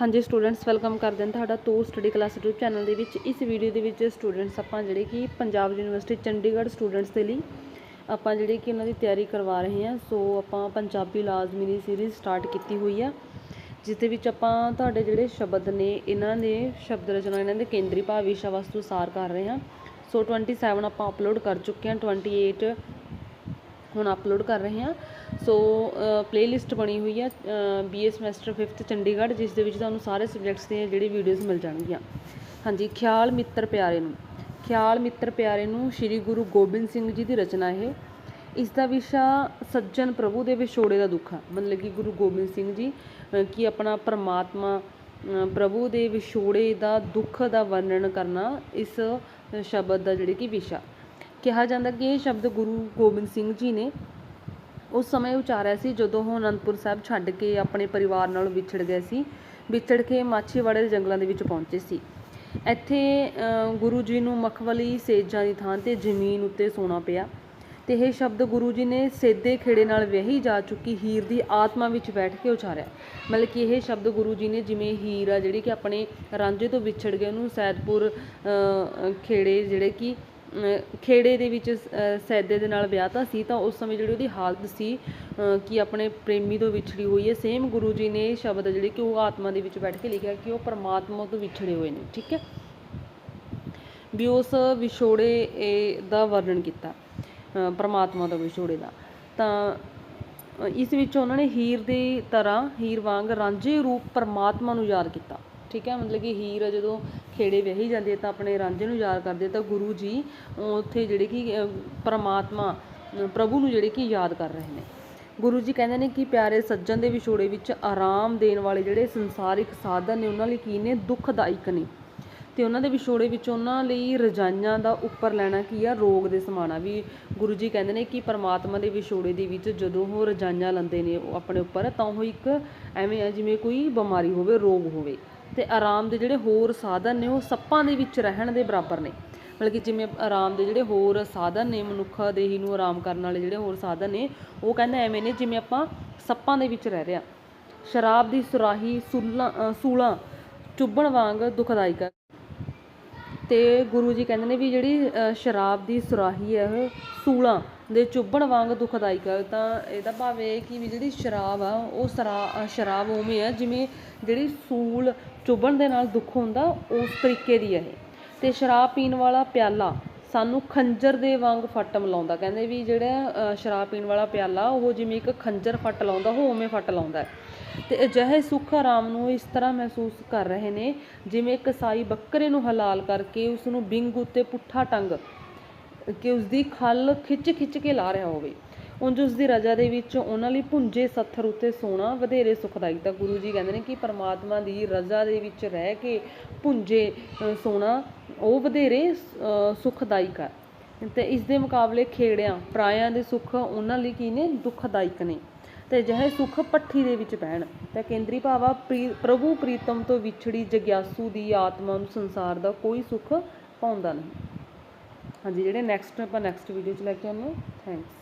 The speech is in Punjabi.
ਹਾਂਜੀ ਸਟੂਡੈਂਟਸ ਵੈਲਕਮ ਕਰਦੇ ਹਾਂ ਤੁਹਾਡਾ ਤੋ ਸਟੱਡੀ ਕਲਾਸ YouTube ਚੈਨਲ ਦੇ ਵਿੱਚ। ਇਸ ਵੀਡੀਓ ਦੇ ਵਿੱਚ ਸਟੂਡੈਂਟਸ ਆਪਾਂ ਜਿਹੜੇ ਕਿ ਪੰਜਾਬ ਯੂਨੀਵਰਸਿਟੀ ਚੰਡੀਗੜ੍ਹ ਸਟੂਡੈਂਟਸ ਦੇ ਲਈ ਆਪਾਂ ਜਿਹੜੇ ਕਿ ਉਹਨਾਂ ਦੀ ਤਿਆਰੀ ਕਰਵਾ ਰਹੇ ਹਾਂ। ਸੋ ਆਪਾਂ ਪੰਜਾਬੀ ਲਾਜ਼ਮੀ ਦੀ ਸੀਰੀਜ਼ ਸਟਾਰਟ ਕੀਤੀ ਹੋਈ ਆ ਜਿਸ ਦੇ ਵਿੱਚ ਆਪਾਂ ਤੁਹਾਡੇ ਜਿਹੜੇ ਸ਼ਬਦ ਨੇ, ਇਹਨਾਂ ਦੇ ਸ਼ਬਦ ਰਚਨਾ, ਇਹਨਾਂ ਦੇ ਕੇਂਦਰੀ ਭਾਵ, ਵਿਸ਼ਾ, ਵਸਤੂ ਸਾਰ ਕਰ ਰਹੇ ਹਾਂ। ਸੋ 27 ਆਪਾਂ ਅਪਲੋਡ ਕਰ ਚੁੱਕੇ ਹਾਂ 28 ਹੁਣ ਅਪਲੋਡ ਕਰ ਰਹੇ ਹਾਂ। ਸੋ ਪਲੇਲਿਸਟ ਬਣੀ ਹੋਈ ਹੈ ਬੀਏ ਸਮੈਸਟਰ 5th ਚੰਡੀਗੜ੍ਹ ਜਿਸ ਦੇ ਵਿੱਚ ਤੁਹਾਨੂੰ ਸਾਰੇ ਸਬਜੈਕਟਸ ਦੀਆਂ ਜਿਹੜੇ ਵੀਡੀਓਜ਼ ਮਿਲ ਜਾਣਗੀਆਂ। ਹਾਂਜੀ ਖਿਆਲ ਮਿੱਤਰ ਪਿਆਰੇ ਨੂੰ। ਖਿਆਲ ਮਿੱਤਰ ਪਿਆਰੇ ਨੂੰ ਸ੍ਰੀ ਗੁਰੂ ਗੋਬਿੰਦ ਸਿੰਘ ਜੀ ਦੀ ਰਚਨਾ ਇਹ। ਇਸ ਦਾ ਵਿਸ਼ਾ ਸੱਜਣ ਪ੍ਰਭੂ ਦੇ ਵਿਛੋੜੇ ਦਾ ਦੁੱਖ ਆ। ਮਤਲਬ ਕਿ ਗੁਰੂ ਗੋਬਿੰਦ ਸਿੰਘ ਜੀ ਅ, ਕੀ ਆਪਣਾ ਪਰਮਾਤਮਾ ਪ੍ਰਭੂ ਦੇ ਵਿਛੋੜੇ ਦਾ ਦੁੱਖ ਦਾ ਵਰਣਨ ਕਰਨਾ ਇਸ ਸ਼ਬਦ ਦਾ ਜਿਹੜੇ ਕਿ ਵਿਸ਼ਾ। ਕਿਹਾ ਜਾਂਦਾ ਕਿ ਇਹ ਸ਼ਬਦ ਗੁਰੂ ਗੋਬਿੰਦ ਸਿੰਘ ਜੀ ਨੇ ਉਸ ਸਮੇਂ ਉਚਾਰਿਆ ਸੀ ਜਦੋਂ ਉਹ ਅਨੰਦਪੁਰ ਸਾਹਿਬ ਛੱਡ ਕੇ ਆਪਣੇ ਪਰਿਵਾਰ ਨਾਲੋਂ ਵਿਛੜ ਗਏ ਸੀ। ਵਿਛੜ ਕੇ ਮਾਛੀਵਾੜੇ ਦੇ ਜੰਗਲਾਂ ਦੇ ਵਿੱਚ ਪਹੁੰਚੇ ਸੀ। ਇੱਥੇ ਗੁਰੂ ਜੀ ਨੂੰ ਮਖਵਲੀ ਸੇਜਾਂ ਦੀ ਥਾਂ ਤੇ ਜ਼ਮੀਨ ਉੱਤੇ ਸੌਣਾ ਪਿਆ ਤੇ ਇਹ ਸ਼ਬਦ ਗੁਰੂ ਜੀ ਨੇ ਸੇਦੇ ਖੇੜੇ ਨਾਲ ਵਿਆਹੀ ਜਾ ਚੁੱਕੀ ਹੀਰ ਦੀ ਆਤਮਾ ਵਿੱਚ ਬੈਠ ਕੇ ਉਚਾਰਿਆ। ਮਤਲਬ ਕਿ ਇਹ ਸ਼ਬਦ ਗੁਰੂ ਜੀ ਨੇ ਜਿਵੇਂ ਹੀਰ ਆ, ਜਿਹੜੀ ਕਿ ਆਪਣੇ ਰਾਂਝੇ ਤੋਂ ਵਿਛੜ ਗਏ, ਉਹਨੂੰ ਸੈਦਪੁਰ ਖੇੜੇ ਜਿਹੜੇ ਕਿ ਖੇੜੇ ਦੇ ਵਿੱਚ ਸੈਦੇ ਦੇ ਨਾਲ ਵਿਆਹਤਾ ਸੀ ਤਾਂ ਉਸ ਸਮੇਂ ਜਿਹੜੀ ਉਹਦੀ ਹਾਲਤ ਸੀ ਕਿ ਆਪਣੇ ਪ੍ਰੇਮੀ ਤੋਂ ਵਿਛੜੀ ਹੋਈ ਹੈ। ਸੇਮ ਗੁਰੂ ਜੀ ਨੇ ਇਹ ਸ਼ਬਦ ਜਿਹੜੇ ਕਿ ਉਹ ਆਤਮਾ ਦੇ ਵਿੱਚ ਬੈਠ ਕੇ ਲਿਖਿਆ ਕਿ ਉਹ ਪਰਮਾਤਮਾ ਤੋਂ ਵਿਛੜੇ ਹੋਏ ਨੇ, ਠੀਕ ਹੈ? ਵੀ ਉਸ ਵਿਛੋੜੇ ਦਾ ਵਰਣਨ ਕੀਤਾ ਪਰਮਾਤਮਾ ਤੋਂ ਵਿਛੋੜੇ ਦਾ। ਤਾਂ ਇਸ ਵਿੱਚ ਉਹਨਾਂ ਨੇ ਹੀਰ ਦੀ ਤਰ੍ਹਾਂ ਹੀਰ ਵਾਂਗ ਰਾਂਝੇ ਰੂਪ ਪਰਮਾਤਮਾ ਨੂੰ ਯਾਦ ਕੀਤਾ। ਠੀਕ ਹੈ, ਮਤਲਬ ਕਿ ਹੀਰ ਜਦੋਂ ਖੇੜੇ ਵਿਆਹੀ ਜਾਂਦੀ ਹੈ ਤਾਂ ਆਪਣੇ ਰਾਂਝੇ ਨੂੰ ਯਾਦ ਕਰਦੇ ਤਾਂ ਗੁਰੂ ਜੀ ਉੱਥੇ ਜਿਹੜੇ ਕਿ ਪਰਮਾਤਮਾ ਪ੍ਰਭੂ ਨੂੰ ਜਿਹੜੇ ਕਿ ਯਾਦ ਕਰ ਰਹੇ ਨੇ। ਗੁਰੂ ਜੀ ਕਹਿੰਦੇ ਨੇ ਕਿ ਪਿਆਰੇ ਸੱਜਣ ਦੇ ਵਿਛੋੜੇ ਵਿੱਚ ਆਰਾਮ ਦੇਣ ਵਾਲੇ ਜਿਹੜੇ ਸੰਸਾਰਿਕ ਸਾਧਨ ਨੇ, ਉਹਨਾਂ ਲਈ ਕੀ ਨੇ? ਦੁੱਖਦਾਇਕ ਨੇ। ਤੇ ਉਹਨਾਂ ਦੇ ਵਿਛੋੜੇ ਵਿੱਚ ਉਹਨਾਂ ਲਈ ਰਜਾਈਆਂ ਦਾ ਉੱਪਰ ਲੈਣਾ ਕੀ ਆ? ਰੋਗ ਦੇ ਸਮਾਣਾ। ਵੀ ਗੁਰੂ ਜੀ ਕਹਿੰਦੇ ਨੇ ਕਿ ਪਰਮਾਤਮਾ ਦੇ ਵਿਛੋੜੇ ਦੇ ਵਿੱਚ ਜਦੋਂ ਉਹ ਰਜਾਈਆਂ ਲੈਂਦੇ ਨੇ ਉਹ ਆਪਣੇ ਉੱਪਰ, ਤਾਂ ਉਹ ਇੱਕ ਐਵੇਂ ਆ ਜਿਵੇਂ ਕੋਈ ਬਿਮਾਰੀ ਹੋਵੇ, ਰੋਗ ਹੋਵੇ। ਅਤੇ ਆਰਾਮ ਦੇ ਜਿਹੜੇ ਹੋਰ ਸਾਧਨ ਨੇ ਉਹ ਸੱਪਾਂ ਦੇ ਵਿੱਚ ਰਹਿਣ ਦੇ ਬਰਾਬਰ ਨੇ। ਮਤਲਬ ਕਿ ਜਿਵੇਂ ਆਰਾਮ ਦੇ ਜਿਹੜੇ ਹੋਰ ਸਾਧਨ ਨੇ, ਮਨੁੱਖ ਦੇਹੀ ਨੂੰ ਆਰਾਮ ਕਰਨ ਵਾਲੇ ਜਿਹੜੇ ਹੋਰ ਸਾਧਨ ਨੇ, ਉਹ ਕਹਿੰਦਾ ਐਵੇਂ ਨੇ ਜਿਵੇਂ ਆਪਾਂ ਸੱਪਾਂ ਦੇ ਵਿੱਚ ਰਹਿ ਰਿਹਾ ਸ਼ਰਾਬ ਦੀ ਸੁਰਾਹੀ ਸੂਲਾਂ ਸੂਲਾਂ ਚੁੱਭਣ ਵਾਂਗ ਦੁਖਦਾਇਕ ਹੈ ਅਤੇ ਗੁਰੂ ਜੀ ਕਹਿੰਦੇ ਨੇ ਵੀ ਜਿਹੜੀ ਸ਼ਰਾਬ ਦੀ ਸੁਰਾਹੀ ਹੈ ਇਹ ਸੂਲਾਂ ਦੇ ਚੁੱਭਣ ਵਾਂਗ ਦੁਖਦਾਇਕ ਹੈ ਤਾਂ ਇਹਦਾ ਭਾਵ ਇਹ ਕਿ ਵੀ ਜਿਹੜੀ ਸ਼ਰਾਬ ਆ, ਉਹ ਸਰਾ- ਸ਼ਰਾਬ ਉਵੇਂ ਆ ਜਿਵੇਂ ਜਿਹੜੀ ਸੂਲ ਚੁੱਭਣ ਦੇ ਨਾਲ ਦੁੱਖ ਹੁੰਦਾ, ਉਸ ਤਰੀਕੇ ਦੀ ਹੈ ਇਹ। ਤੇ ਸ਼ਰਾਬ ਪੀਣ ਵਾਲਾ ਪਿਆਲਾ ਸਾਨੂੰ ਖੰਜਰ ਦੇ ਵਾਂਗ ਫੱਟ ਮਿਲਾਉਂਦਾ। ਕਹਿੰਦੇ ਵੀ ਜਿਹੜਾ ਸ਼ਰਾਬ ਪੀਣ ਵਾਲਾ ਪਿਆਲਾ, ਉਹ ਜਿਵੇਂ ਇੱਕ ਖੰਜਰ ਫੱਟ ਲਾਉਂਦਾ, ਉਹ ਉਵੇਂ ਫੱਟ ਲਾਉਂਦਾ। ਹੈ ਤੇ ਅਜਿਹੇ ਸੁੱਖ ਆਰਾਮ ਨੂੰ ਇਸ ਤਰ੍ਹਾਂ ਮਹਿਸੂਸ ਕਰ ਰਹੇ ਨੇ, ਜਿਵੇਂ ਇੱਕ ਸਾਈ ਬੱਕਰੇ ਨੂੰ ਹਲਾਲ ਕਰਕੇ ਉਸ ਨੂੰ ਬਿੰਗ ਉੱਤੇ ਪੁੱਠਾ ਟੰਗ, ਕਿ ਉਸ ਦੀ ਖੱਲ ਖਿੱਚ ਖਿੱਚ ਕੇ ਲਾ ਰਿਹਾ ਹੋਵੇ। ਉਂਝ ਉਸ ਦੀ ਰਜਾ ਦੇ ਵਿੱਚ ਉਹਨਾਂ ਲਈ ਭੁੰਜੇ ਸੱਥਰ ਉੱਤੇ ਸੋਣਾ ਵਧੇਰੇ ਸੁਖਦਾਇਕ ਤਾਂ ਗੁਰੂ ਜੀ ਕਹਿੰਦੇ ਨੇ ਕਿ ਪਰਮਾਤਮਾ ਦੀ ਰਜ਼ਾ ਦੇ ਵਿੱਚ ਰਹਿ ਕੇ ਭੁੰਜੇ ਸੋਣਾ ਉਹ ਵਧੇਰੇ ਅ, ਸੁਖਦਾਇਕ ਹੈ ਤੇ ਇਸ ਦੇ ਮੁਕਾਬਲੇ ਖੇੜਿਆਂ ਪਰਾਇਆਂ ਦੇ ਸੁੱਖ ਉਹਨਾਂ ਲਈ ਕੀ ਨੇ? ਦੁਖਦਾਇਕ ਨੇ। ਤੇ ਅਜਿਹੇ ਸੁੱਖ ਪੱਠੀ ਦੇ ਵਿੱਚ ਪੈਣ। ਤਾਂ ਕੇਂਦਰੀ ਭਾਵਾ ਪ੍ਰੀ- ਪ੍ਰਭੂ ਪ੍ਰੀਤਮ ਤੋਂ ਵਿਛੜੀ ਜਗਿਆਸੂ ਦੀ ਆਤਮਾ ਨੂੰ ਸੰਸਾਰ ਦਾ ਕੋਈ ਸੁੱਖ ਪਾਉਂਦਾ ਨਹੀਂ। ਹਾਂਜੀ ਜਿਹੜੇ ਨੈਕਸਟ ਆਪਾਂ ਨੈਕਸਟ ਵੀਡੀਓ 'ਚ ਲੈ ਕੇ ਆਉਂਦੇ ਹਾਂ। ਥੈਂਕਸ